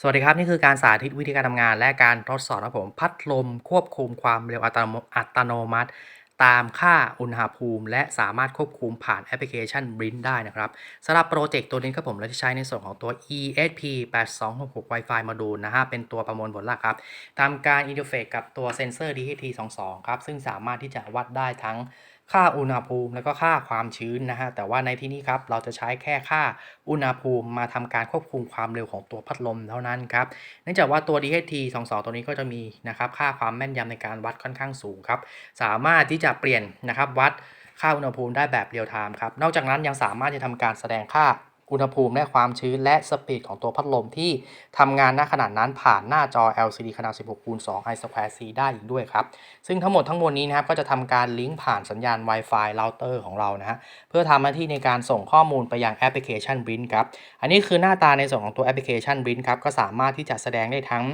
สวัสดีครับ นี่คือการสาธิตวิธีการทำงาน และการทดสอบครับผมพัดลมควบคุมความเร็วอัตโนมัติ ตามค่าอุณหภูมิ และสามารถควบคุมผ่านแอปพลิเคชัน Blink ได้นะครับสำหรับโปรเจกต์ตัวนี้ครับผมเราจะใช้ในส่วนของตัว ESP 8266 Wi-Fi Module นะฮะเป็นตัวประมวลผลหลักครับทำการอินเทอร์เฟซกับตัวเซนเซอร์ DHT22 ครับซึ่งสามารถที่จะวัดได้ทั้ง ค่าอุณหภูมิแล้วก็ค่าความชื้นนะฮะแต่ว่าในที่นี้ครับเราจะใช้แค่ค่าอุณหภูมิมาทำการควบคุมความเร็วของตัวพัดลมเท่านั้นครับเนื่องจากว่าตัว DHT 22 ตัวนี้ก็จะมีนะครับค่าความแม่นยำในการวัดค่อนข้างสูงครับสามารถที่จะเปลี่ยนนะครับวัดค่าอุณหภูมิได้แบบเรียลไทม์ครับนอกจากนั้นยังสามารถจะทำการแสดงค่า อุณหภูมิและความชื้นและสปีดของตัวพัดลมที่ทำงานณขณะนั้นผ่านหน้าจอ LCD ขนาด 16คูณ2 i square c ได้อีกด้วยครับ ซึ่งทั้งหมดทั้งมวลนี้นะครับก็จะทำการลิงก์ผ่านสัญญาณ Wi-Fi เราเตอร์ของเรานะฮะเพื่อทำหน้าที่ในการส่งข้อมูลไปยังแอปพลิเคชัน b r i n ครับ อันนี้คือหน้าตาในส่วนของตัวแอปพลิเคชัน b r i n ครับก็สามารถที่จะแสดงได้ทั้ง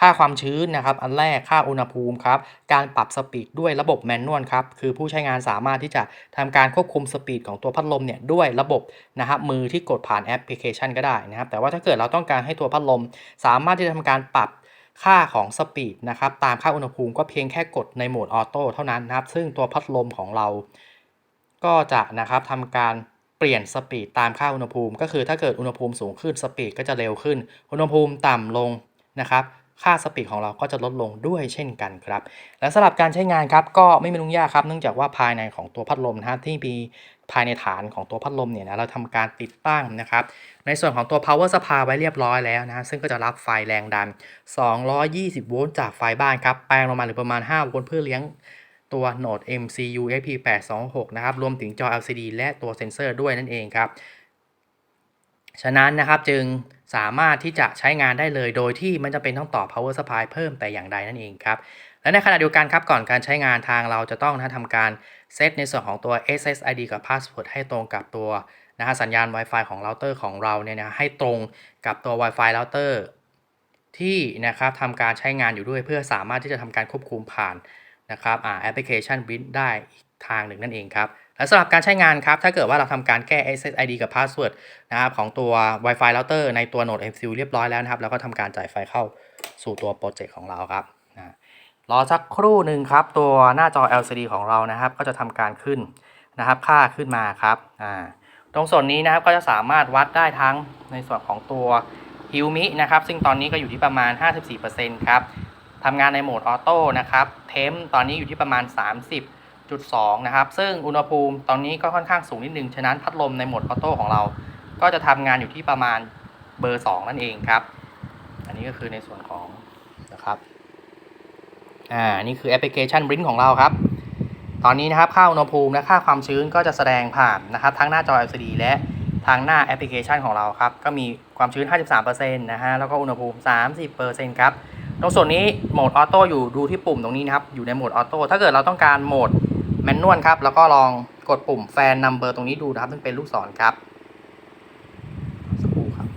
ค่าความชื้นนะครับอันแรกค่าอุณหภูมิครับการปรับสปีดด้วยระบบแมนนวลครับคือผู้ใช้งานสามารถที่จะทำการควบคุมสปีดของตัวพัดลมเนี่ยด้วยระบบนะครับมือที่กดผ่านแอปพลิเคชันก็ได้นะครับ แต่ว่าถ้าเกิดเราต้องการให้ตัวพัดลม สามารถที่จะทำการปรับค่าของสปีดนะครับตามค่าอุณหภูมิก็เพียงแค่กดในโหมดออโต้เท่านั้นนะครับ ซึ่งตัวพัดลมของเรา ก็จะนะครับทำการเปลี่ยนสปีดตามค่าอุณหภูมิ ก็คือถ้าเกิดอุณหภูมิสูงขึ้นสปีดก็จะเร็วขึ้น อุณหภูมิต่ำลงนะครับค่าสปีดของเราก็จะลดลงด้วยเช่นกันครับ และสำหรับการใช้งานครับก็ไม่มียุ่งยากครับ เนื่องจากว่าภายในของตัวพัดลมนะฮะที่มี ภายในฐานของตัวพัดลมเนี่ยนะเราทำการติดตั้งนะครับ ในส่วนของตัว power supply ไว้เรียบร้อยแล้วนะซึ่งก็จะรับไฟแรงดัน 220 โวลต์จากไฟบ้านครับ แปลงลงมาหรือประมาณ 5 โวลต์เพื่อเลี้ยงตัวโหนด MCU FP826 นะครับ รวมถึงจอ LCD และตัวเซ็นเซอร์ด้วยนั่นเองครับ ฉะนั้นนะครับจึงสามารถที่จะใช้งานได้เลยโดยที่ไม่จำเป็นต้องต่อ power supply เพิ่มแต่อย่างใดนั่นเองครับ และในขณะเดียวกันครับก่อนการใช้งานทางเราจะต้องนะทำการเซตในส่วนของตัว SSID กับ password ให้ตรงกับตัวนะฮะสัญญาณ Wi-Fi ของเราเตอร์ของเราเนี่ยนะให้ตรงกับตัว Wi-Fi เราเตอร์ที่นะครับทำการใช้งานอยู่ด้วยเพื่อสามารถที่จะทำการควบคุมผ่านนะครับอ่าแอปพลิเคชัน b i n ได้อีกทางหนึ่งนั่นเองครับและสำหรับการใช้งานครับ ถ้าเกิดว่าเราทำการแก้ SSID กับ password นะครับของตัว Wi-Fi router ในตัว Node MCU เรียบร้อยแล้วนะครับ แล้วก็ทำการจ่ายไฟเข้าสู่ตัวโปรเจกต์ของเราครับ รอสักครู่หนึ่งครับ ตัวหน้าจอ LCD ของเรานะครับ ก็จะทำการขึ้นนะครับ ค่าขึ้นมาครับอ่าตรงส่วนนี้นะครับก็จะสามารถวัดได้ทั้งในส่วนของตัวฮิวมินะครับ ซึ่งตอนนี้ก็อยู่ที่ประมาณ 54%ครับทำงานในโหมดออโต้นะครับ เทมตอนนี้อยู่ที่ประมาณ 30จุด2นะครับ ซึ่งอุณหภูมิตอนนี้ก็ค่อนข้างสูงนิดนึง ฉะนั้นพัดลมในโหมดออโต้ของเรา ก็จะทำงานอยู่ที่ประมาณเบอร์ 2 นั่นเองครับ อันนี้ก็คือในส่วนของนะครับ อ่านี่คือแอปพลิเคชัน Blink ของเราครับ ตอนนี้นะครับค่าอุณหภูมิและค่าความชื้นก็จะแสดงผ่านนะครับทั้งหน้าจอ LCD และทางหน้าแอปพลิเคชันของเราครับก็มีความชื้น 53%นะฮะแล้วก็อุณหภูมิ 30%ครับตรงส่วนนี้โหมดออโต้อยู่ดูที่ปุ่มตรงนี้นะครับอยู่ในโหมดออโต้ถ้าเกิดเราต้องการโหมดแมนนวลครับแล้วก็ลองกดปุ่มแฟนนัมเบอร์ตรงนี้ดูนะครับซึ่งเป็นลูกศรครับสักครู่ครับ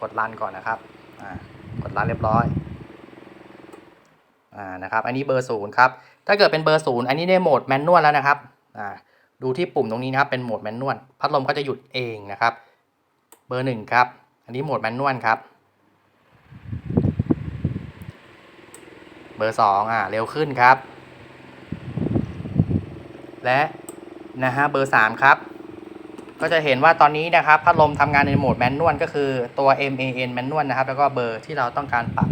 กดรันก่อนนะครับกดรันเรียบร้อย อ่านะครับอันนี้เบอร์ศูนย์ครับถ้าเกิดเป็นเบอร์ศูนย์อันนี้ได้โหมดแมนนวลแล้วนะครับอ่าดูที่ปุ่มตรงนี้นะครับเป็นโหมดแมนนวลพัดลมก็จะหยุดเองนะครับ เบอร์หนึ่งครับ อันนี้โหมดแมนนวลครับ เบอร์สองอ่าเร็วขึ้นครับ และนะฮะเบอร์สามครับก็จะเห็นว่าตอนนี้นะครับพัดลมทำงานในโหมดแมนนวลก็คือตัว MAN แมนนวลนะครับ แล้วก็เบอร์ที่เราต้องการปรับ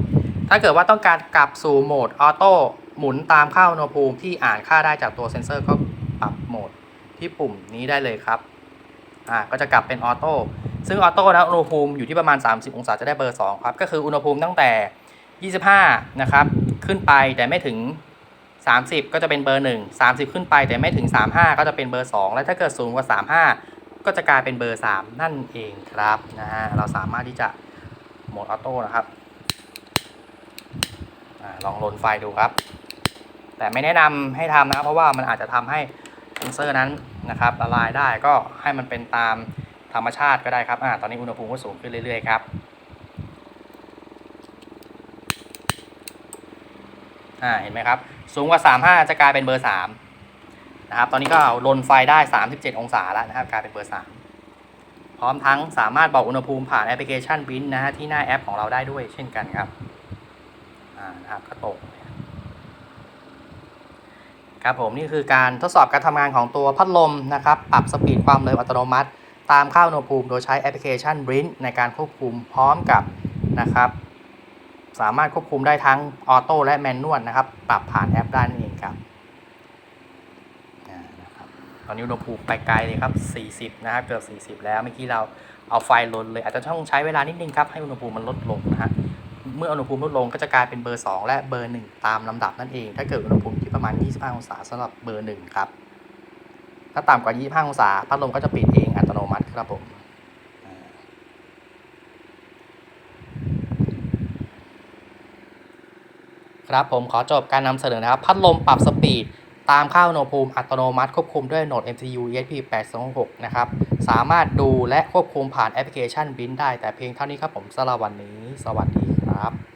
ถ้าเกิดว่าต้องการกลับสู่โหมดออโต้หมุนตามค่าอุณหภูมิที่อ่านค่าได้จากตัวเซ็นเซอร์ก็ปรับโหมดที่ปุ่มนี้ได้เลยครับอ่าก็จะกลับเป็นออโต้ซึ่งออโต้นะอุณหภูมิอยู่ที่ประมาณ 30 องศาจะได้เบอร์ 2 ครับ ก็คืออุณหภูมิตั้งแต่ 25 นะครับ ขึ้นไปแต่ไม่ถึง 30 ก็จะเป็นเบอร์ 1 30 ขึ้นไปแต่ไม่ถึง 35 ก็จะเป็นเบอร์ 2 และถ้าเกิดสูงกว่า 35 ก็จะกลายเป็นเบอร์ 3 นั่นเองครับนะฮะเราสามารถที่จะโหมดออโต้นะครับ อลองลนไฟดูครับ แต่ไม่แนะนำให้ทำนะครับ เพราะว่ามันอาจจะทำให้เซนเซอร์นั้นนะครับละลายได้ก็ให้มันเป็นตามธรรมชาติก็ได้ครับอ่าตอนนี้อุณหภูมิก็สูงขึ้นเรื่อยๆครับอ่าเห็นไหมครับ สูงกว่า 35 จะกลายเป็นเบอร์3นะครับ ตอนนี้ก็ลนไฟได้ 37 องศาแล้วนะครับ กลายเป็นเบอร์ 3 พร้อมทั้งสามารถบอกอุณหภูมิผ่านแอปพลิเคชันบินนะฮะที่หน้าแอปของเราได้ด้วยเช่นกันครับ นะครับก็ตรงครับผมนี่คือการทดสอบการทำงานของตัวพัดลมนะครับ ปรับสปีดความเร็วอัตโนมัติ ตามค่าอุณหภูมิโดยใช้แอปพลิเคชัน b r i n ในการควบคุมพร้อมกับนะครับ สามารถควบคุมได้ทั้งออโต้และแมนนวลนะครับ ปรับผ่านแอปได้นั่นเองครับอ่านะครับตอนนี้อุณหภูมิไปไกลเลยครับ 40 นะครับ เกือบ 40 แล้ว เมื่อกี้เราเอาไฟลนเลย อาจจะต้องใช้เวลานิดนึงครับ ให้อุณหภูมิมันลดลงนะฮะ เมื่ออุณหภูมิลดลงก็จะกลายเป็นเบอร์ 2 และเบอร์ 1 ตามลำดับนั่นเอง ถ้าเกิดอุณหภูมิที่ประมาณ 25 องศาสำหรับเบอร์ 1 ครับ ถ้าต่ำกว่า 25 องศาพัดลมก็จะปิดเองอัตโนมัติครับผมครับผมขอจบการนำเสนอนะครับ พัดลมปรับสปีด ตามค่าอุณหภูมิอัตโนมัติควบคุมด้วยโหนด MCU ESP826 นะครับ สามารถดูและควบคุมผ่านแอปพลิเคชันบินได้แต่เพียงเท่านี้ครับผมสำหรับวันนี้ สวัสดี ครับ